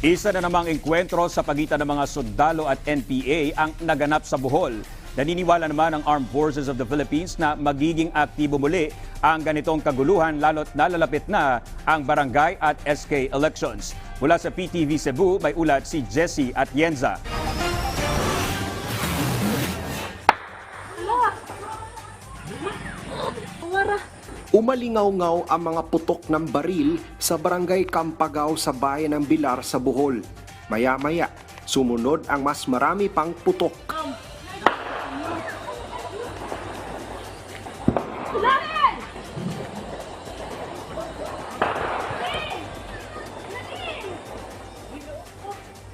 Isa na namang enkwentro sa pagitan ng mga sundalo at NPA ang naganap sa Bohol. Naniniwala naman ang Armed Forces of the Philippines na magiging aktibo muli ang ganitong kaguluhan lalo't nalalapit na ang barangay at SK elections. Mula sa PTV Cebu, may ulat si Jesse Atienza. Umalingaw-ngaw ang mga putok ng baril sa barangay Kampagaw sa bayan ng Bilar sa Bohol. Maya-maya, sumunod ang mas marami pang putok.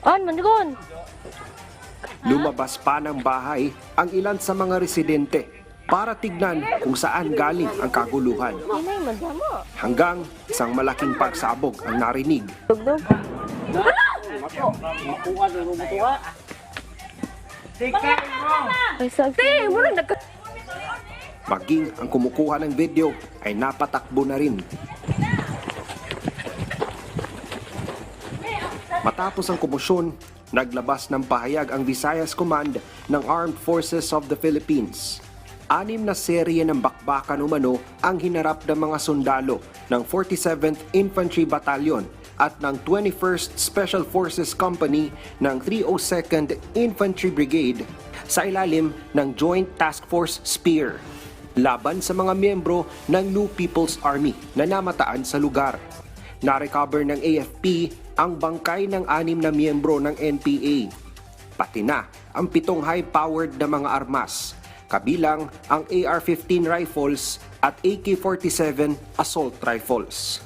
On, mandugon! Lumabas pa ng bahay ang ilan sa mga residente para tignan kung saan galing ang kaguluhan. Hanggang isang malaking pagsabog ang narinig. Maging ang kumukuha ng video ay napatakbo na rin. Matapos ang komosyon, naglabas ng pahayag ang Visayas Command ng Armed Forces of the Philippines. Anim na serye ng bakbakan umano ang hinarap ng mga sundalo ng 47th Infantry Battalion at ng 21st Special Forces Company ng 302nd Infantry Brigade sa ilalim ng Joint Task Force SPEAR laban sa mga miyembro ng New People's Army na namataan sa lugar. Narecover ng AFP ang bangkay ng anim na miyembro ng NPA, pati na ang pitong high-powered na mga armas, kabilang ang AR-15 rifles at AK-47 assault rifles.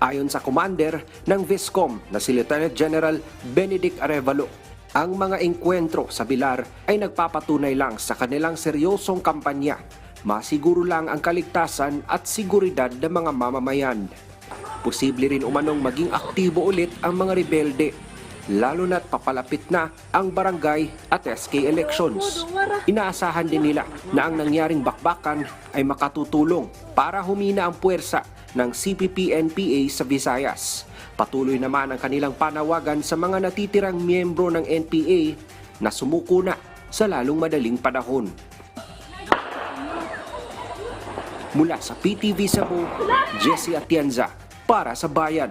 Ayon sa commander ng Viscom na si Lieutenant General Benedict Arevalo, ang mga engkwentro sa Bilar ay nagpapatunay lang sa kanilang seryosong kampanya. Masiguro lang ang kaligtasan at seguridad ng mga mamamayan. Posible rin umanong maging aktibo ulit ang mga rebelde, lalo na't papalapit na ang barangay at SK elections. Inaasahan din nila na ang nangyaring bakbakan ay makatutulong para humina ang puwersa ng CPP-NPA sa Visayas. Patuloy naman ang kanilang panawagan sa mga natitirang miyembro ng NPA na sumuko na sa lalong madaling panahon. Mula sa PTV Cebu, Jesse Atienza para sa Bayan.